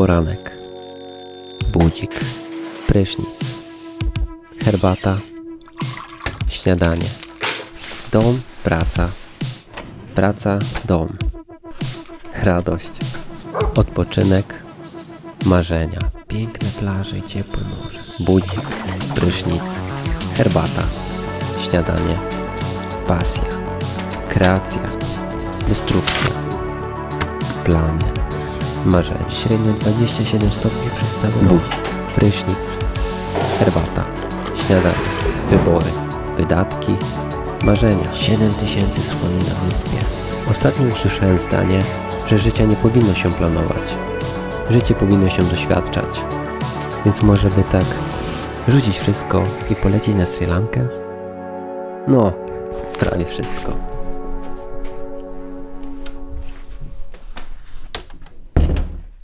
Poranek. Budzik. Prysznic. Herbata. Śniadanie. Dom, praca. Praca, dom. Radość. Odpoczynek. Marzenia. Piękne plaże i ciepłe morze. Budzik. Prysznic. Herbata. Śniadanie. Pasja. Kreacja. Destrukcja. Plany. Marzenia. Średnio 27 stopni przez cały rok. Prysznic. Herbata. Śniadanie. Wybory. Wydatki. Marzenia. 7 tysięcy słoni na wyspie. Ostatnio usłyszałem zdanie, że życia nie powinno się planować. Życie powinno się doświadczać. Więc może by tak rzucić wszystko i polecieć na Sri Lankę? No, prawie wszystko.